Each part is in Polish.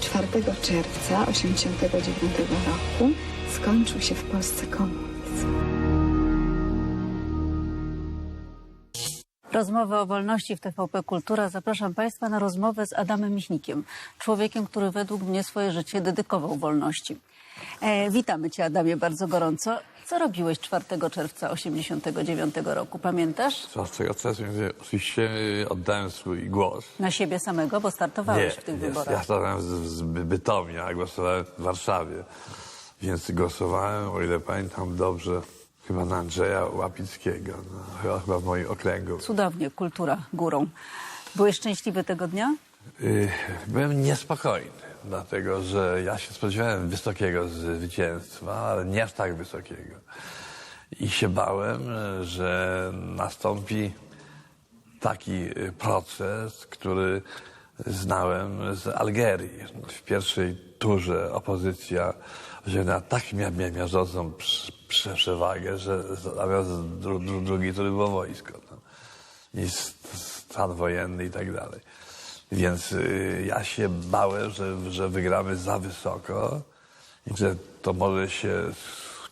4 czerwca 1989 roku skończył się w Polsce komunizm. Rozmowy o wolności w TVP Kultura. Zapraszam Państwa na rozmowę z Adamem Michnikiem, człowiekiem, który według mnie swoje życie dedykował wolności. E, witamy Cię, Adamie, bardzo gorąco. Co robiłeś 4 czerwca 89 roku? Pamiętasz? Z tego czasu więc oczywiście y, oddałem swój głos. Na siebie samego, bo startowałeś w tych nie, wyborach. ja starałem z, z Bytomia, a głosowałem w Warszawie. Więc głosowałem, o ile pamiętam dobrze, chyba na Andrzeja Łapickiego, no, chyba, chyba w moim okręgu. Cudownie, kultura górą. Byłeś szczęśliwy tego dnia? Y, Byłem niespokojny, dlatego że ja się spodziewałem wysokiego zwycięstwa, ale nie aż tak wysokiego. I się bałem, że nastąpi taki y, proces, który znałem z Algierii. W pierwszej turze opozycja wzięła tak mia- mia- miażdżącą prz- prze- przewagę, że zamiast dru, dru, drugi to było wojsko. No. I stan wojenny i tak dalej. Więc y, ja się bałem, że, że wygramy za wysoko i że to może się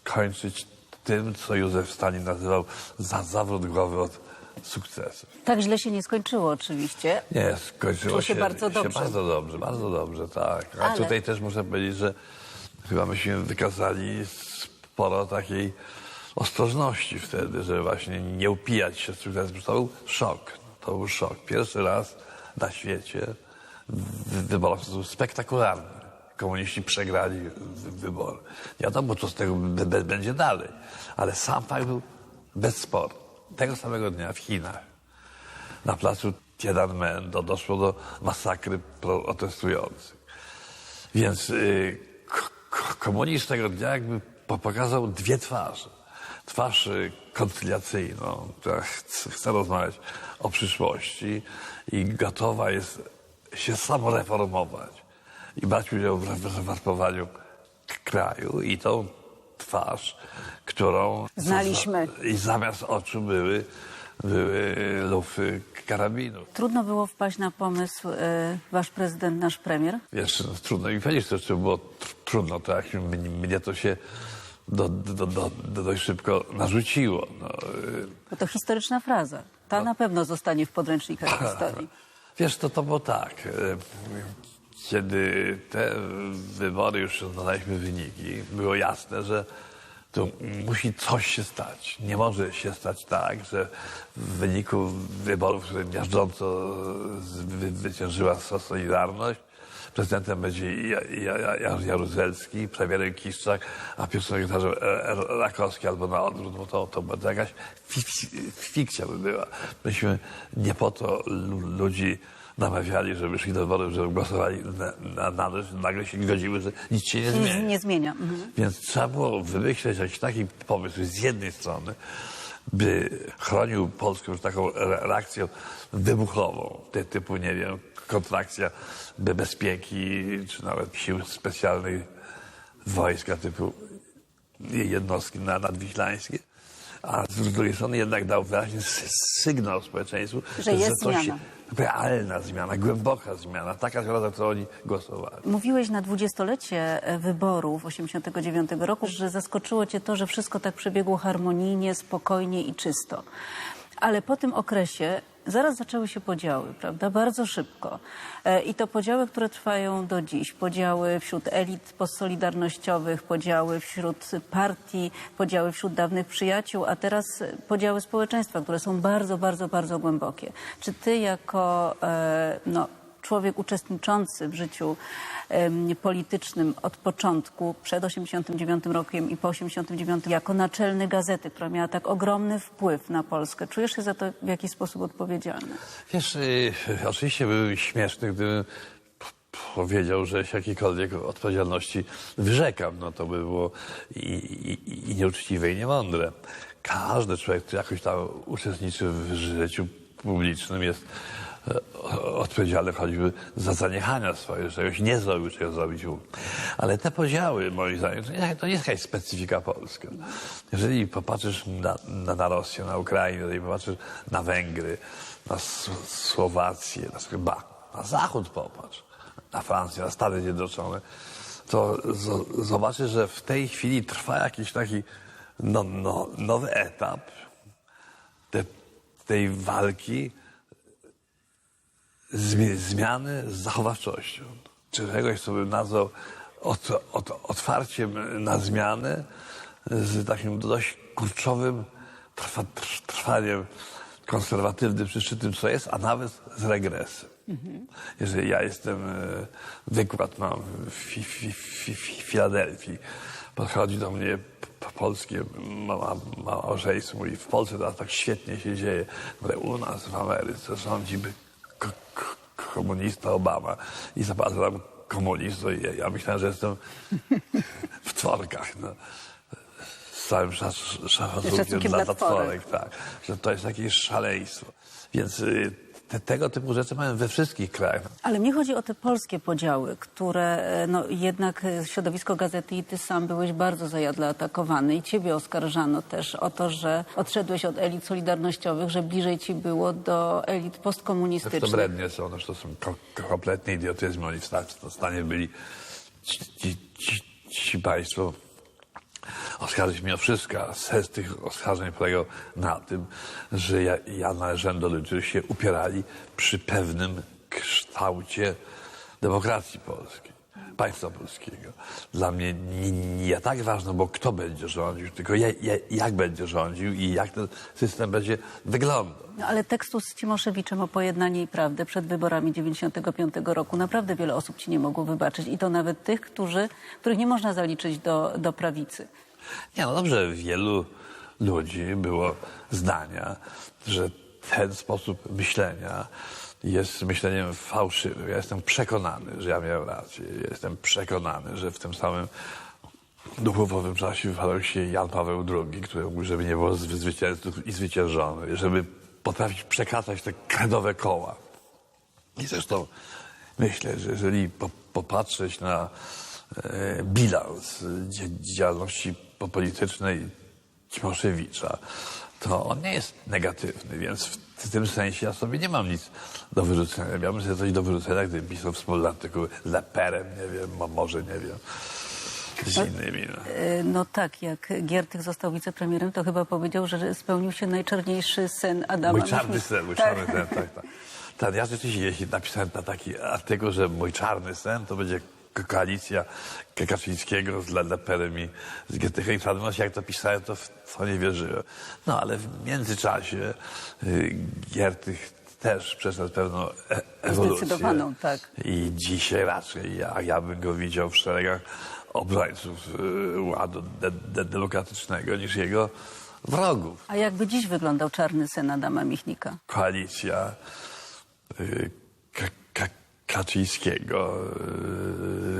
skończyć tym, co Józef Stalin nazywał za zawrót głowy od sukcesu. Tak źle się nie skończyło oczywiście. Nie, skończyło Czuł się bardzo dobrze. bardzo dobrze, bardzo dobrze, tak. A Ale- tutaj też muszę powiedzieć, że chyba myśmy wykazali sporo takiej ostrożności wtedy, że właśnie nie upijać się z sukcesem. To był szok. To był szok. Pierwszy raz na świecie wy- wybory są spektakularne. Komuniści przegrali wy- wybory. Wiadomo, co z tego będzie dalej. Ale sam fakt był bez sporu. Tego samego dnia w Chinach na placu Tiananmen do, doszło do masakry protestujących. Więc y, komunizm tego dnia jakby po- pokazał dwie twarze. Twarz y, koncyliacyjną, która chce, rozmawiać o przyszłości i gotowa jest się samoreformować i brać udział w, reformowaniu kraju i tą twarz, którą Znaliśmy. i zamiast oczu były, były lufy karabinów. Trudno było wpaść na pomysł e, wasz prezydent, nasz premier. Wiesz, no, trudno mi powiedzieć, to było tr- trudno, to jak mnie to się do, do, do, do, dość szybko narzuciło. No, Bo to historyczna fraza. Ta na pewno zostanie w podręcznikach historii. Wiesz, to, to było tak. y, Kiedy te wybory już znaleźliśmy wyniki, było jasne, że tu musi coś się stać. Nie może się stać tak, że w wyniku wyborów, które miażdżąco wy- zwyciężyła Solidarność, prezydentem będzie Ja- Ja- Ja- Ja- Jaruzelski, premierem Kiszczak, a pierwszym sekretarzem e, e, Rakowski albo na odwrót, bo to, to będzie jakaś fik- fikcja by była. Myśmy nie po to lu- ludzi namawiali, żeby szli do wyborów, żeby głosowali na, na, na nagle się godziły, że nic się nie Nic zmieni. nie zmienia. Mhm. Więc trzeba było wymyśleć jakiś taki pomysł z jednej strony, by chronił Polskę już taką re- reakcją wybuchową, ty, typu, nie wiem, kontrakcja be- bezpieki, czy nawet sił specjalnych wojska typu jednostki na- nadwiślańskie. A z drugiej strony jednak dał wyraźny sy- sygnał społeczeństwu, Że jest coś się, zmiana. realna zmiana, głęboka zmiana, taka zmiana, za którą oni głosowali. Mówiłeś na dwudziestolecie e, wyborów 89 roku, że zaskoczyło cię to, że wszystko tak przebiegło harmonijnie, spokojnie i czysto. Ale po tym okresie zaraz zaczęły się podziały, prawda? Bardzo szybko. E, I to podziały, które trwają do dziś. Podziały wśród elit postsolidarnościowych, podziały wśród partii, podziały wśród dawnych przyjaciół, a teraz podziały społeczeństwa, które są bardzo, bardzo, bardzo głębokie. Czy ty jako e, no, człowiek uczestniczący w życiu politycznym od początku, przed 89 rokiem i po 89, jako naczelny gazety, która miała tak ogromny wpływ na Polskę, czujesz się za to w jakiś sposób odpowiedzialny? Wiesz, y, oczywiście były śmieszny, gdybym powiedział, że się jakiejkolwiek odpowiedzialności wyrzekam. No to by było i, i, i nieuczciwe, i niemądre. Każdy człowiek, który jakoś tam uczestniczy w życiu publicznym jest odpowiedzialny choćby za zaniechania swoje, że czegoś nie zrobił, czego zrobić mógł. Ale te podziały, moim zdaniem, to nie, jest jakaś specyfika polska. Jeżeli popatrzysz na, na, na Rosję, na Ukrainę, jeżeli popatrzysz na Węgry, na Słowację, na, chyba na Zachód popatrz. na Francję, na Stany Zjednoczone, to z- zobaczy, że w tej chwili trwa jakiś taki no, no, nowy etap te, tej walki zmiany z zachowawczością. Czegoś, co bym nazwał ot, ot, otwarciem na zmianę z takim dość kurczowym trwa, trw- trwaniem konserwatywnym przy tym, co jest, a nawet z regresem. Jeżeli ja jestem, e, wykład mam w, Fi- Fi- Fi- Fi- Filadelfii, podchodzi do mnie polskie ma- ma- małżeństwo i w Polsce teraz tak świetnie się dzieje, ale u nas w Ameryce rządzi by komunista Obama i zapada nam komunistą i ja, myślałem, że jestem w tworkach. No. Z całym szac- szacunkiem dla dla tworek, tak. Że to jest jakieś szaleństwo. Więc y, te, tego typu rzeczy mają we wszystkich krajach. Ale mnie chodzi o te polskie podziały, które e, no, jednak e, środowisko gazety i ty sam byłeś bardzo zajadle atakowany i ciebie oskarżano też o to, że odszedłeś od elit solidarnościowych, że bliżej ci było do elit To postkomunistycznych. brednie są, no, to są ko- kompletny idiotyzm. Oni w stanie byli ci, ci, ci, ci państwo oskarżyć mnie o wszystko. Sens tych oskarżeń polegał na tym, że ja, ja należałem do ludzi, którzy się upierali przy pewnym kształcie demokracji polskiej, państwa polskiego. Dla mnie nie, nie tak ważne, bo kto będzie rządził, tylko ja, ja, jak będzie rządził i jak ten system będzie wyglądał. No, ale tekstu z Cimoszewiczem o pojednanie i prawdę przed wyborami 95 roku naprawdę wiele osób ci nie mogło wybaczyć i to nawet tych, którzy, których nie można zaliczyć do, do prawicy. Nie, no dobrze, wielu ludzi było zdania, że ten sposób myślenia jest myśleniem fałszywym. Ja jestem przekonany, że ja miałem rację. Jestem przekonany, że w tym samym duchowym czasie wypadał się Jan Paweł II, który mówił, żeby nie było zwy- zwycięzców i zwyciężonych, żeby potrafić przekazać te kredowe koła. I zresztą myślę, że jeżeli po, popatrzeć na bilans dzie- działalności po- politycznej Cimoszewicza, to on nie jest negatywny, więc w, tym sensie ja sobie nie mam nic do wyrzucenia. Miałbym sobie coś do wyrzucenia, gdybym pisał wspólne artykuły z Leperem, nie wiem, może, nie wiem, z innymi. No. E, No tak, jak Giertych został wicepremierem, to chyba powiedział, że spełnił się najczarniejszy sen Adama. Mój czarny sen, mój Tak. czarny sen, tak, tak. tak. Ja rzeczywiście jeśli napisałem na taki artykuł, że mój czarny sen to będzie koalicja Kaczyńskiego z Leperem i z i Sadmos. Jak to pisałem, to w to nie wierzyłem. No ale w międzyczasie y, Giertych też przeszedł pewną e- ewolucję. Zdecydowaną, tak. I dzisiaj raczej ja, ja bym go widział w szeregach obrońców y, ładu de- de- demokratycznego niż jego wrogów. A jakby dziś wyglądał czarny sen Adama Michnika? koalicja y, Kaczyńskiego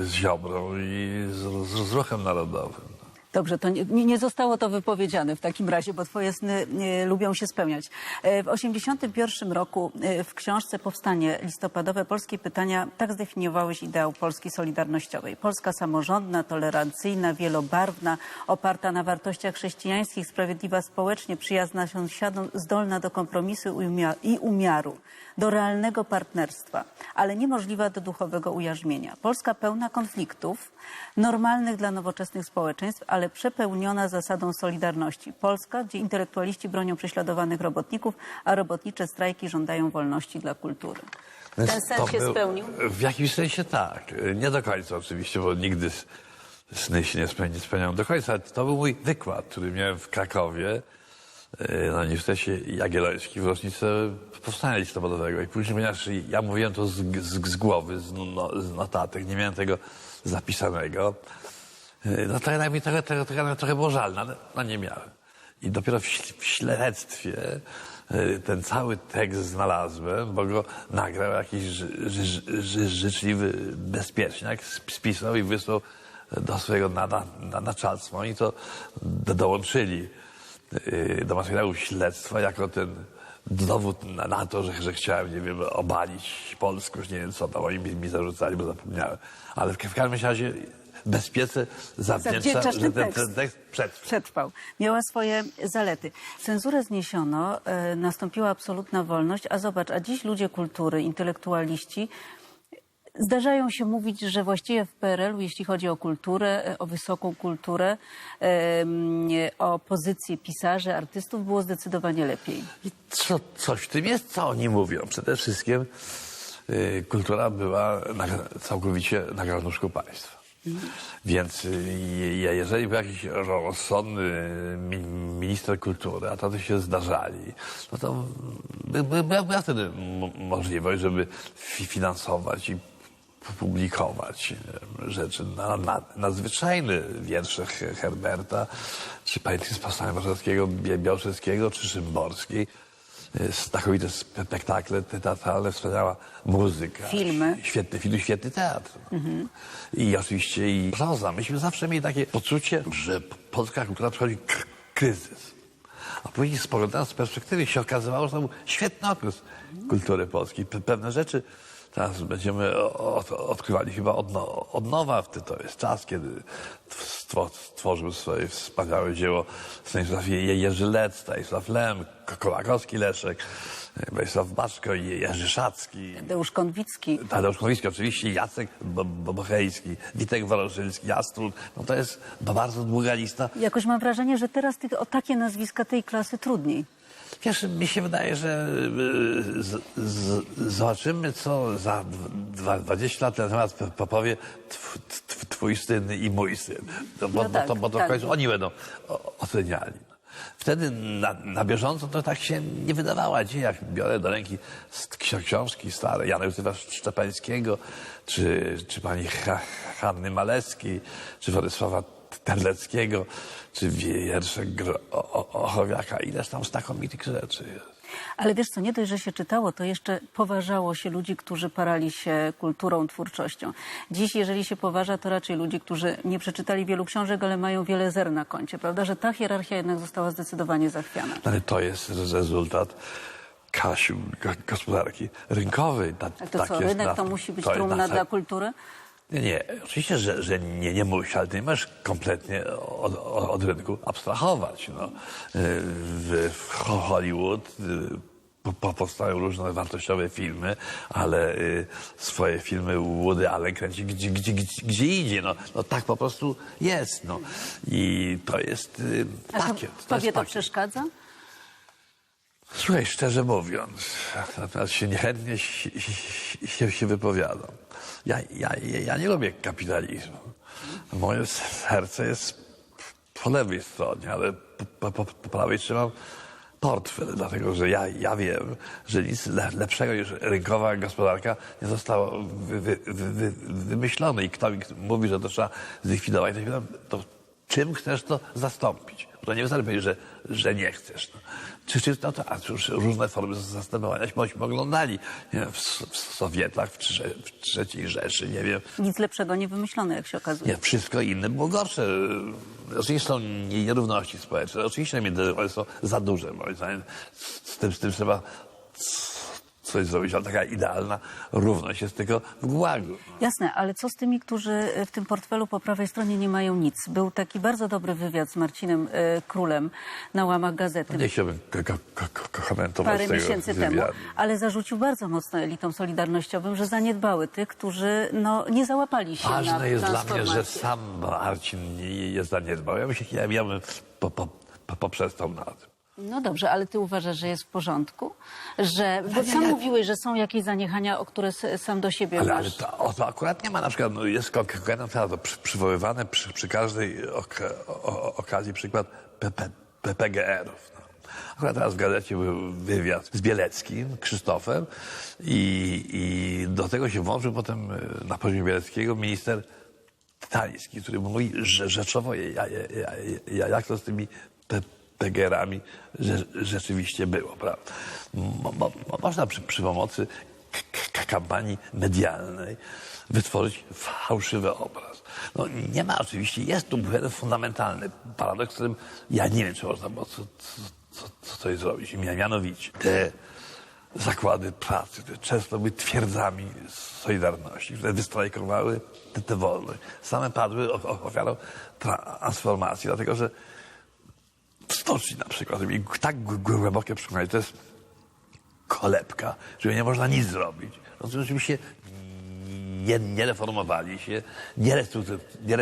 y, z Ziobrą i z, z, narodowym. Dobrze, to nie, nie nie zostało to wypowiedziane w takim razie, bo twoje sny e, lubią się spełniać. E, w 1981 roku w książce Powstanie listopadowe Polskie Pytania tak zdefiniowałeś ideał Polski Solidarnościowej. Polska samorządna, tolerancyjna, wielobarwna, oparta na wartościach chrześcijańskich, sprawiedliwa społecznie, przyjazna sąsiadom, zdolna do kompromisu i umiaru, do realnego partnerstwa, ale niemożliwa do duchowego ujarzmienia. Polska pełna konfliktów, normalnych dla nowoczesnych społeczeństw, ale przepełniona zasadą solidarności. Polska, gdzie intelektualiści bronią prześladowanych robotników, a robotnicze strajki żądają wolności dla kultury. Ten sen To się był- spełnił? W jakimś sensie tak. Nie do końca oczywiście, bo nigdy sny się nie spełni- nie spełniają do końca. To był mój wykład, który miałem w Krakowie na Uniwersytecie Jagiellońskim w rocznicę Powstania Listopadowego. I później, ponieważ ja mówiłem to z, z, z głowy, z, no, z notatek, nie miałem tego zapisanego, y, no to jednak mi trochę, trochę, było żal, no, no nie miałem. I dopiero w, w śledztwie y, ten cały tekst znalazłem, bo go nagrał jakiś ży, ży, ży, życzliwy bezpieczniak, sp- spisał i wysłał do swojego na, na, na, naczelstwa. Oni to do, dołączyli do materiału śledztwa jako ten dowód na, na to, że, że chciałem, nie wiem, obalić polskość, nie wiem co tam oni mi, mi zarzucali, bo zapomniałem. Ale w, w każdym razie bezpiece zawdzięcza, że ten tekst. ten tekst przetrwał. Przetrwał. Miała swoje zalety. Cenzurę zniesiono, e, nastąpiła absolutna wolność, a zobacz, a dziś ludzie kultury, intelektualiści Zdarzają się mówić, że właściwie w PRL-u, jeśli chodzi o kulturę, e, o wysoką kulturę, o pozycję pisarzy, artystów, było zdecydowanie lepiej. I co, coś w tym jest, co oni mówią. Przede wszystkim y, kultura była całkowicie na garnuszku państwa. Więc y, je- jeżeli był jakiś rozsądny mi- minister kultury, a tacy się zdarzali, no to by, by, była była wtedy możliwość, żeby fi- finansować i publikować e, rzeczy na, na, nadzwyczajne wiersze He- Herberta, czy pamiętnik z Powstania Warszawskiego, Białczewskiego, czy Szymborskiej. E, Znakomite spektakle teatralne, wspaniała muzyka. Filmy. Świetny film, świetny teatr. I oczywiście i proza. Myśmy zawsze mieli takie poczucie, że polska kultura przechodzi kryzys. A później spoglądając z perspektywy się okazywało, że to był świetny okres kultury polskiej. Pe- Pewne rzeczy teraz będziemy odkrywali chyba od, no, nowa. To jest czas, kiedy stwo- stworzył swoje wspaniałe dzieło Stanisław Je- Jerzy Lec, Stanisław Lem, Ko- Kołakowski Leszek, Władysław Baszko i Jerzy Szacki. Deusz Konwicki. Tadeusz Kowicki, oczywiście Jacek Bo- Bo- Bochejski, Witek Woroszyński, Jastrud. No to jest bardzo długa lista. Jakoś mam wrażenie, że teraz tych, o takie nazwiska tej klasy trudniej. Wiesz, mi się wydaje, że y, z, z, zobaczymy, co za dwa, 20 lat na temat po- powie tw, tw, twój syn i mój syn. No, bo, No bo, tak, to, bo to tak. w końcu oni będą oceniali. Wtedy na, na bieżąco to tak się nie wydawała. Dzisiaj jak biorę do ręki książki stare Jana Józefa Szczepańskiego, czy, czy pani ha, Hanny Maleskiej, czy Władysława Terleckiego, czy wiersze Gro- o- o- Ochowiaka. Ileż tam znakomitych rzeczy jest. Ale wiesz co, nie dość, że się czytało, to jeszcze poważało się ludzi, którzy parali się kulturą, twórczością. Dziś, jeżeli się poważa, to raczej ludzi, którzy nie przeczytali wielu książek, ale mają wiele zer na koncie, prawda? Że ta hierarchia jednak została zdecydowanie zachwiana. Ale to jest rezultat Kasiu, go- gospodarki rynkowej. Ta, Ale to tak co, rynek na- to musi być trumna na- dla kultury? Nie, nie, oczywiście, że, że nie, nie musi, ale ty nie możesz kompletnie od, od, rynku abstrahować. No. W, w Hollywood y, po, po, powstają różne wartościowe filmy, ale y, swoje filmy Woody Allen kręci gdzie, gdzie, gdzie, gdzie idzie. No, no tak po prostu jest. No. I to jest y, A to, pakiet. to tobie jest to pakiet. przeszkadza? Słuchaj, szczerze mówiąc, natomiast się niechętnie się, się, wypowiadam. Ja, ja, ja nie lubię kapitalizmu. Moje serce jest po lewej stronie, ale po, po, po prawej trzymam portfel, dlatego że ja, ja wiem, że nic le, lepszego niż rynkowa gospodarka nie zostało wy, wy, wy, wy, wymyślone. I kto mi mówi, że to trzeba zlikwidować, to czym chcesz to zastąpić? Bo to nie wystarczy powiedzieć, że, że nie chcesz. No. Czy, czy no to, a cóż, różne formy zastępowania myśmy oglądali nie w, w Sowietach, w, trze, w trzeciej Rzeszy, nie wiem. Nic lepszego nie wymyślono, jak się okazuje. Nie, wszystko inne było gorsze. Oczywiście są nierówności społeczne, oczywiście między są za duże, moim zdaniem. Z, tym, z tym trzeba coś zrobić, ale taka idealna równość jest tylko w gułagu. Jasne, ale co z tymi, którzy w tym portfelu po prawej stronie nie mają nic? Był taki bardzo dobry wywiad z Marcinem e, Królem na łamach gazety. Nie chciałbym ko- ko- ko- ko- komentować parę tego miesięcy temu, wywiadu. ale zarzucił bardzo mocno elitom solidarnościowym, że zaniedbały tych, którzy no, nie załapali się na Ważne jest dla mnie, że sam Marcin jest zaniedbał. Ja bym, się, ja, ja bym po, po, po, poprzestał na tym. No dobrze, ale ty uważasz, że jest w porządku? Że, bo sam mówiłeś, że są jakieś zaniechania, o które sam do siebie Ale, ale masz. to, o to akurat nie ma. Na przykład no, jest sprawa, to przy, przywoływane przy, przy każdej ok, o, okazji przykład PP, PPGR-ów. No. Akurat teraz w gazecie był wywiad z Bieleckim, Krzysztofem i, i do tego się włączył potem y, na poziomie Bieleckiego minister Tański, który mówi że rzeczowo, ja, ja, ja, ja, jak to z tymi PGR-ami że, rzeczywiście było, prawda? Mo, mo, można przy, przy pomocy kampanii medialnej wytworzyć fałszywy obraz. No, nie ma oczywiście, jest tu pewien fundamentalny paradoks, którym ja nie wiem, czy można było co, co, co, co coś zrobić. Mia- Mianowicie te zakłady pracy, które często były twierdzami Solidarności, które wystrajkowały tę wolność, same padły ofiarą transformacji, dlatego że w stoczni na przykład, mieli tak gł- głębokie przekonanie, to jest kolebka, że nie można nic zrobić. No to oczywiście nie, nie reformowali się, nie, restruktur, nie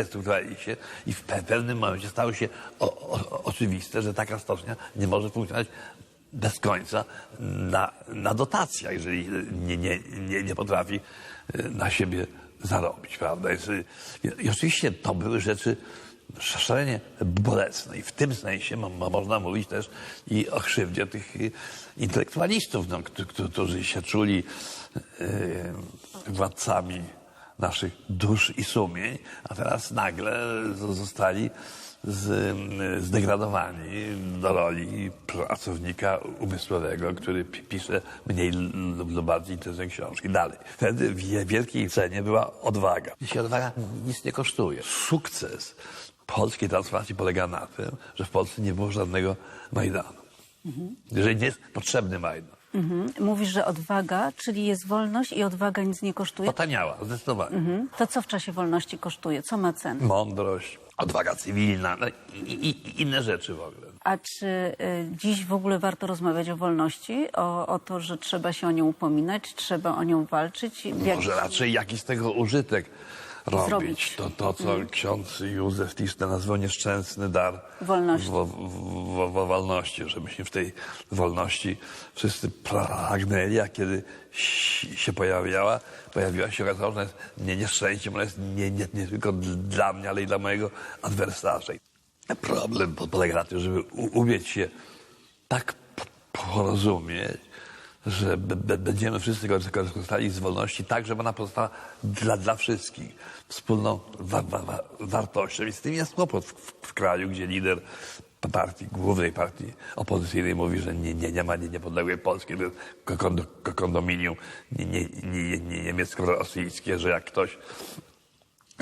się i w pe- pewnym momencie stało się o, o, oczywiste, że taka stocznia nie może funkcjonować bez końca na, na dotacjach, jeżeli nie, nie, nie, nie potrafi y, na siebie zarobić, prawda? Jest, y, I, I oczywiście to były rzeczy szalenie bolesne i w tym sensie mo, mo, można mówić też i o krzywdzie tych intelektualistów, no, któ- któ- którzy się czuli y, władcami naszych dusz i sumień, a teraz nagle zostali z, zdegradowani do roli pracownika umysłowego, który pi- pisze mniej lub bardziej intensywne książki. Dalej. Wtedy w wielkiej cenie była odwaga. Dzisiaj odwaga nic nie kosztuje. Sukces polskiej transformacji polega na tym, że w Polsce nie było żadnego Majdanu. Jeżeli nie jest potrzebny Majdan. Mhm. Mówisz, że odwaga, czyli jest wolność i odwaga nic nie kosztuje. Potaniała, zdecydowanie. Mhm. To co w czasie wolności kosztuje? Co ma cenę? Mądrość, odwaga cywilna no i, i, inne rzeczy w ogóle. A czy y, dziś w ogóle warto rozmawiać o wolności? O, o to, że trzeba się o nią upominać, trzeba o nią walczyć? Może raczej jakiś z tego użytek robić. Zrobić. To, to co ksiądz Józef Tischner nazwał nieszczęsny dar Wolności. Wo, wo, wo, wolności, żebyśmy w tej wolności wszyscy pragnęli, a kiedy si- się pojawiała, pojawiła się, okazało, że ona jest nie nieszczęściem, ona jest nie, nie, nie tylko dla mnie, ale i dla mojego adwersarza. Problem po- polega na tym, żeby umieć się tak porozumieć, że będziemy wszyscy korzystali z wolności tak, żeby ona pozostała dla, dla wszystkich wspólną wa- wa- wa- wartością. I z tym jest kłopot w, w, kraju, gdzie lider partii, głównej partii opozycyjnej mówi, że nie, nie, nie ma nie, niepodległej Polski, to jest ko- kondo, ko- kondominium nie, nie, nie, nie, niemiecko-rosyjskie, że jak ktoś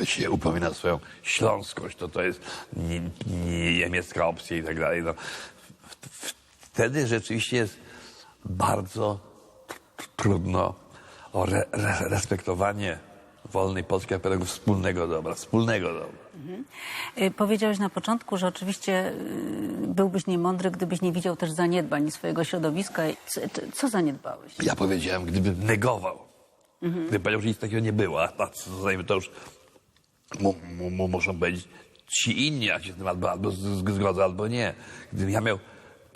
się upomina swoją śląskość, to to jest nie, nie niemiecka opcja i tak dalej. No, wtedy rzeczywiście jest bardzo trudno o re, re, respektowanie wolnej Polski jako pewnego wspólnego dobra, wspólnego dobra. Y, Powiedziałeś na początku, że oczywiście y, byłbyś niemądry, gdybyś nie widział też zaniedbań swojego środowiska. Co, co zaniedbałeś? Ja powiedziałem, gdybym negował, gdybym powiedział, że nic takiego nie było, a a to już mu, mu, mu muszą powiedzieć ci inni, jak się z tym albo, albo z- z- zgodzę, albo nie. Gdybym ja miał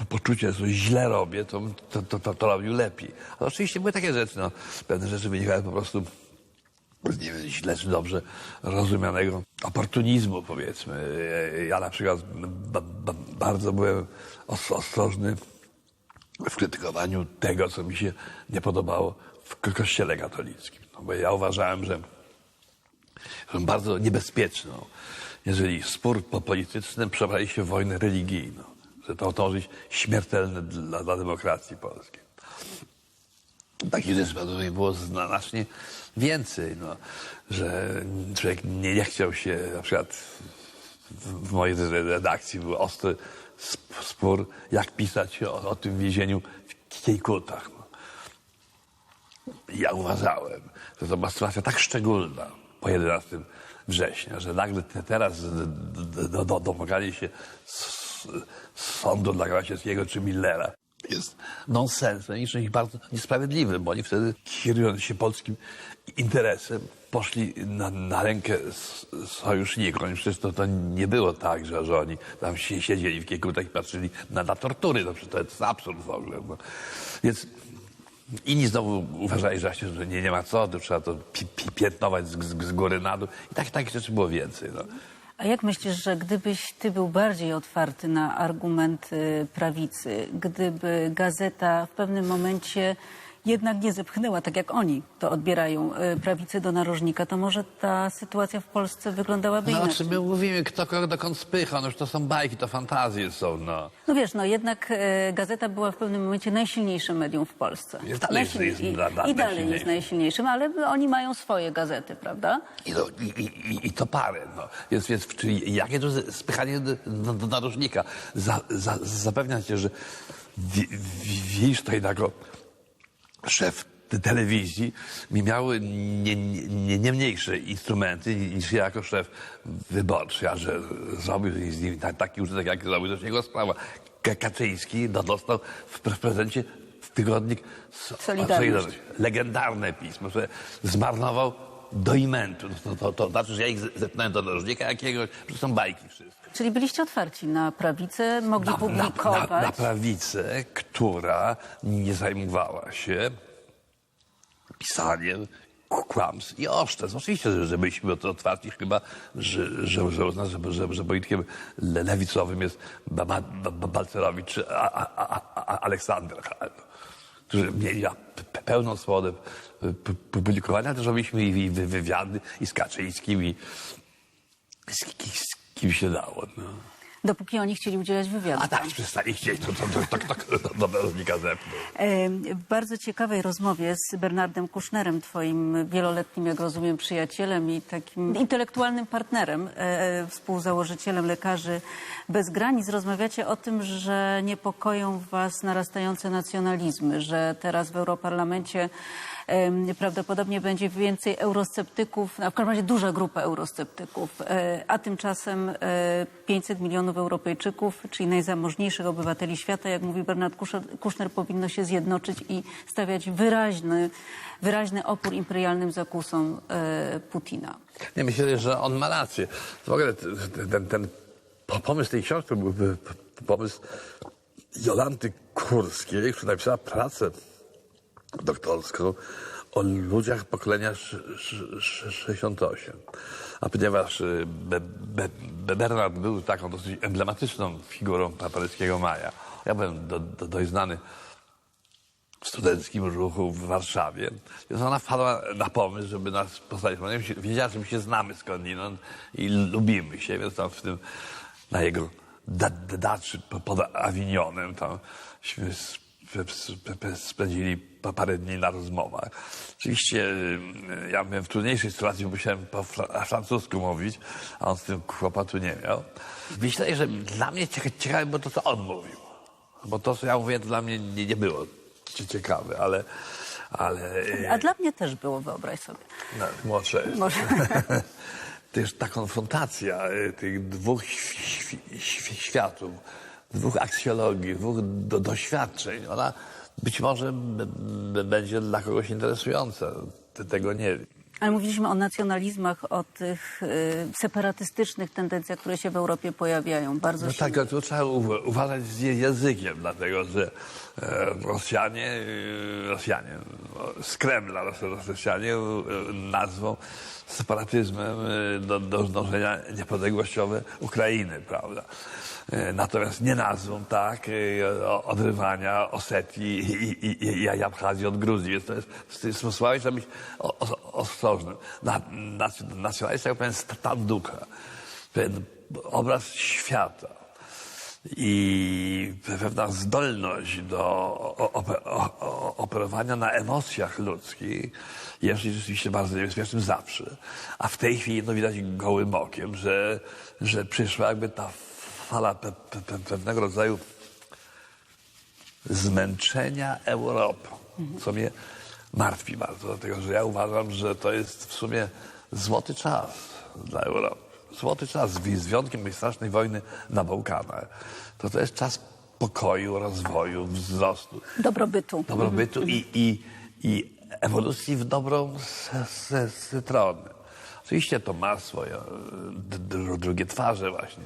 poczucie, że coś źle robię, to, to, to, to, to robił lepiej. Ale oczywiście były takie rzeczy, no, pewne rzeczy wynikały po prostu nie wiem, źle czy dobrze rozumianego oportunizmu, powiedzmy. Ja na przykład ba, ba, bardzo byłem os- ostrożny w krytykowaniu tego, co mi się nie podobało w ko- kościele katolickim. No bo ja uważałem, że, bardzo niebezpieczną, jeżeli spór po- polityczny przebrali się w wojnę religijną. Że to to być śmiertelne dla, dla demokracji polskiej. Takich rzeczy było znacznie więcej, no, że człowiek nie, nie chciał się, na przykład w, mojej redakcji był ostry sp- spór, jak pisać o, o tym więzieniu w Kiejkutach. No. Ja uważałem, że to była sytuacja tak szczególna po 11 września, że nagle te, teraz domagali się s- sądu dla Gracieckiego czy Millera. Jest nonsensem i czymś bardzo niesprawiedliwym, bo oni wtedy, kierując się polskim interesem, poszli na, na rękę sojusznikom. Przecież to, to nie było tak, że, że oni tam się siedzieli w kiekutach i patrzyli na, na tortury. No, przecież to jest absurd w ogóle. No. Więc Inni znowu uważali, że, że nie, nie ma co, to trzeba to pi, pi, piętnować z, z, z góry na dół. I tak, takich rzeczy było więcej. No. A jak myślisz, że gdybyś ty był bardziej otwarty na argumenty prawicy, gdyby gazeta w pewnym momencie jednak nie zepchnęła, tak jak oni to odbierają, y, prawicy do narożnika, to może ta sytuacja w Polsce wyglądałaby No, inaczej? czy my mówimy, kto kogo dokąd spycha, no już to są bajki, to fantazje są, no. No wiesz, no jednak e, gazeta była w pewnym momencie najsilniejszym medium w Polsce. Jest dalej Najsil- jest i, da- da- I dalej jest najsilniejszym, ale oni mają swoje gazety, prawda? I, to, i, i, i- to parę, no. Więc, więc czyli jakie to spychanie do, do, do narożnika? Za, za, zapewniam cię, że wi, wi, widzisz to jako szef te- telewizji mi miały nie, nie, nie, nie mniejsze instrumenty niż ja jako szef wyborczy, a że zrobił z nim ta- taki użytek, jak zrobił, to już jego sprawa. Ka- Kaczyński no, dostał w, pre- w prezencie w tygodnik Solidarność. Legendarne pismo, że zmarnował do imentu. To, to, to znaczy, że ja ich zepnąłem do narożnika jakiegoś, to są bajki wszystko. Czyli byliście otwarci na prawicę, mogli Na, na, publikować. na, na prawicę, która nie zajmowała się pisaniem kłamstw i oszczerstw. Oczywiście, że, że byliśmy otwarci, chyba, że, że, że że, że, politykiem le- lewicowym jest Ba- Ba- Ba- Balcerowicz czy Aleksander, którzy mieli pe- pełną swobodę publikowania, też robiliśmy i i wy- wywiady i z Kaczyńskim i z kim się dało. No. Dopóki oni chcieli udzielać wywiadu. A tak, przestali chcieć, to, to, to, to, to, to do narożnika zepnął. E, W bardzo ciekawej rozmowie z Bernardem Kusznerem, twoim wieloletnim, jak rozumiem, przyjacielem i takim intelektualnym partnerem, e, współzałożycielem Lekarzy Bez Granic, rozmawiacie o tym, że niepokoją was narastające nacjonalizmy, że teraz w Europarlamencie prawdopodobnie będzie więcej eurosceptyków, a w każdym razie duża grupa eurosceptyków, e, a tymczasem e, 500 milionów Europejczyków, czyli najzamożniejszych obywateli świata, jak mówi Bernard Kuszner, powinno się zjednoczyć i stawiać wyraźny, wyraźny opór imperialnym zakusom e, Putina. Nie, myślę, że on ma rację. W ogóle ten, ten po- pomysł tej książki był pomysł Jolanty Kurskiej, która napisała pracę doktorską o ludziach pokolenia sz- sz- sz- 68. A ponieważ y, Be, Be, Be Bernard był taką dosyć emblematyczną figurą paryskiego Maja, ja byłem do, do, dość znany w studenckim ruchu w Warszawie. Więc ona wpadła na pomysł, żeby nas postawić. Wiedziała, że my się znamy skądinąd i lubimy się, więc tam w tym, na jego da, da- daczy po- pod Awinionem, tam spędzili pa- parę dni na rozmowach. Oczywiście y, ja byłem w trudniejszej sytuacji, bo musiałem po fra- francusku mówić, a on z tym kłopotu nie miał. Myślę, że dla mnie cieka- ciekawe było to, co on mówił. Bo to, co ja mówiłem, to dla mnie nie, nie było cie- ciekawe, ale... ale A dla mnie też było, wyobraź sobie. no, młodsze. Może. Też ta konfrontacja y, tych dwóch świ- świ- światów, dwóch aksjologii, dwóch do, doświadczeń, ona być może będzie dla kogoś interesująca. Tego nie wiem. Ale mówiliśmy o nacjonalizmach, o tych y, separatystycznych tendencjach, które się w Europie pojawiają. Bardzo No silnie. tak, tu trzeba uwa- uważać z językiem, dlatego że e, Rosjanie, e, Rosjanie, no, z Kremla Ros- Rosjanie e, nazwą separatyzmem do, do dążenia niepodległościowe Ukrainy, prawda? Natomiast nie nazwą, tak, odrywania Osetii i, i, i, i Abchazji od Gruzji. To jest, z tym słowami trzeba być o- o- ostrożnym. Na, nac- nacjonalista, jak powiem, stan ducha pewien obraz świata i pewna zdolność do operowania na emocjach ludzkich jest rzeczywiście bardzo niebezpiecznym zawsze. A w tej chwili no, widać gołym okiem, że, że przyszła jakby ta fala pe, pe, pe, pewnego rodzaju zmęczenia Europą, co mnie martwi bardzo, dlatego że ja uważam, że to jest w sumie złoty czas dla Europy. Złoty czas, z wyjątkiem tej strasznej wojny na Bałkanach. To to jest czas pokoju, rozwoju, wzrostu, Dobrobytu. dobrobytu i, i, i ewolucji w dobrą stronę. Oczywiście to ma swoje drugie twarze właśnie.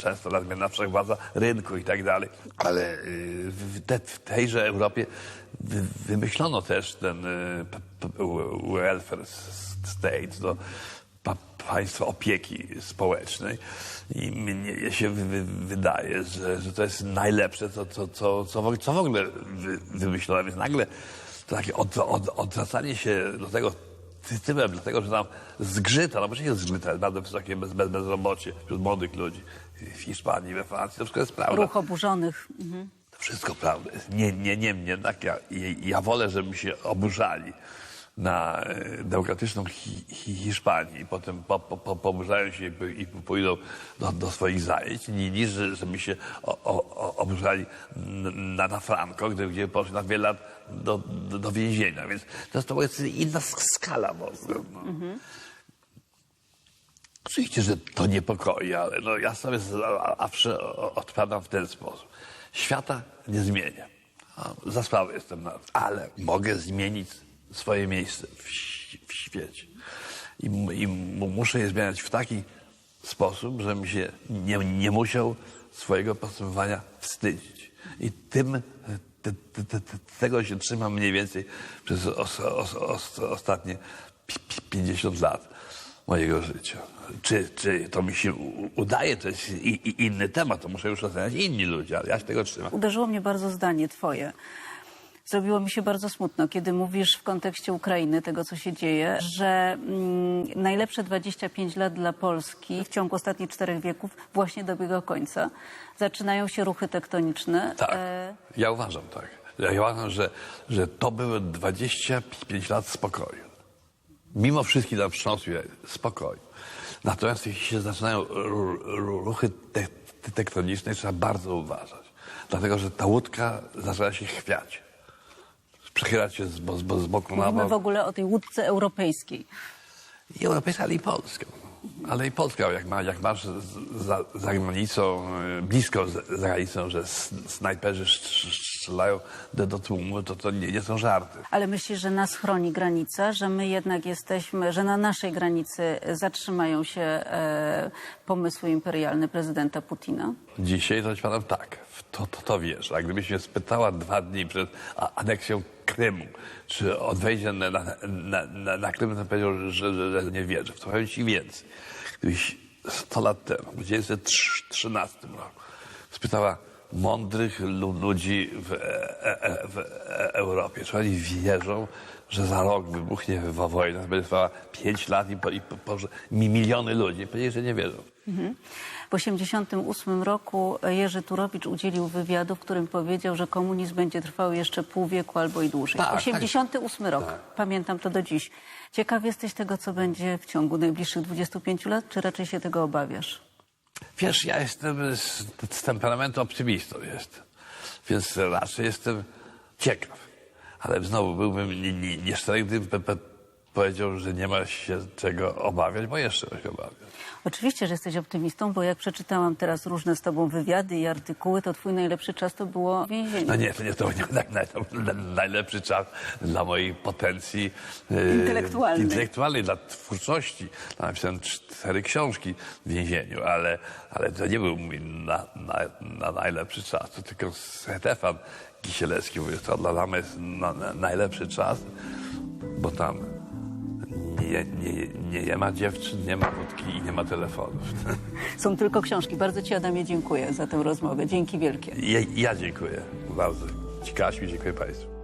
Często nadmierna wszechwładza rynku i tak dalej. Ale y, w, te, w tejże Europie wy, wymyślono też ten y, welfare state, to pa, państwo opieki społecznej. I mnie się wy, wy, wydaje, że, że to jest najlepsze, co, co, co, co, co w ogóle wy, wymyślono. Więc nagle to takie od, od, odwracanie się do tego ty- tyłem, dlatego że tam zgrzyta, no bo się zgrzyta, jest bardzo wysokie bez, bez, bezrobocie wśród młodych ludzi w Hiszpanii, we Francji, to wszystko jest prawda. Ruch oburzonych. Mhm. To wszystko prawda. Nie, nie, niemniej jednak ja, ja wolę, żeby się oburzali na e, demokratyczną hi, hi, Hiszpanii i potem po, po, po, poburzają się i, i pójdą do, do swoich zajęć, ni- niż żeby się o, o, oburzali na, na Franco, gdzie, gdzie poszli na wiele lat do, do, do więzienia. Więc to jest, to jest inna sk- skala mocno. No. Oczywiście, że to niepokoi, ale no ja sobie zawsze odpowiadam w ten sposób. Świata nie zmienię. Za sprawę jestem na. Ale mogę zmienić swoje miejsce w w świecie. I, i muszę je zmieniać w taki sposób, żebym się nie, nie musiał swojego postępowania wstydzić. I tym, te, te, te, te, tego się trzymam mniej więcej przez os, os, os, ostatnie pi- pi- 50 lat mojego życia. Czy, czy to mi się udaje, to jest i, i inny temat, to muszę już oceniać inni ludzie, ale ja się tego trzymam. Uderzyło mnie bardzo zdanie twoje. Zrobiło mi się bardzo smutno, kiedy mówisz w kontekście Ukrainy, tego co się dzieje, że mm, najlepsze 25 lat dla Polski w ciągu ostatnich czterech wieków właśnie dobiega końca. Zaczynają się ruchy tektoniczne. Tak, E, ja uważam tak. Ja uważam, że, że to były 25 lat spokoju. Mimo wszystkich tam wstrząsów, spokoju. Natomiast jeśli się zaczynają ru- ru- ruchy te, te tektoniczne, trzeba bardzo uważać. Dlatego, że ta łódka zaczyna się chwiać. Przechylać się z, z, z boku na Mówimy bok. w ogóle o tej łódce europejskiej. I europejska, ale i polska. Ale i polska, jak, ma, jak masz za, za granicą, y, blisko z- za granicą, że snajperzy strz- strzelają do, do tłumu, to to nie, nie są żarty. Ale myślisz, że nas chroni granica, że my jednak jesteśmy, że na naszej granicy zatrzymają się e, pomysły imperialne prezydenta Putina? Dzisiaj to ci tak, w to, to, to wiesz. A gdybyś mnie spytała dwa dni przed aneksją Krymu, czy od wejścia na, na, na, na, Krym, to powiedział, że, że, że nie wierzę. W to powiem ci więcej. Gdybyś 100 lat temu, w 1913 roku, spytała mądrych lu- ludzi w, e, e, w e, Europie, czy oni wierzą, że za rok wybuchnie wo- wojna, będzie trwała 5 lat i, po, i po, po, mi- miliony ludzi. Powiedzieli, że nie wierzą. W 1988 roku Jerzy Turowicz udzielił wywiadu, w którym powiedział, że komunizm będzie trwał jeszcze pół wieku albo i dłużej. Tak, 88 rok, pamiętam to do dziś. Ciekaw jesteś tego, co będzie w ciągu najbliższych 25 lat, czy raczej się tego obawiasz? Wiesz, ja jestem z, z temperamentu optymistą jestem, więc raczej jestem ciekaw. Ale znowu byłbym nie- powiedział, że nie ma się czego obawiać, bo jeszcze się obawiam. Oczywiście, że jesteś optymistą, bo jak przeczytałam teraz różne z tobą wywiady i artykuły, to twój najlepszy czas to było więzienie. No nie, to nie to nie naj, najlepszy czas dla mojej potencji e, Intelektualnej. intelektualnej, dla twórczości. Napisałem cztery książki w więzieniu, ale, ale to nie był mój na, na, na najlepszy czas. To tylko Stefan Kisielewski mówił, to dla mnie jest na, na, najlepszy czas, bo tam nie, nie, nie, nie ma dziewczyn, nie ma wódki i nie ma telefonów. Są tylko książki. Bardzo ci, Adamie, dziękuję za tę rozmowę. Dzięki wielkie. Ja, ja dziękuję bardzo. Ci Kasiu, dziękuję Państwu.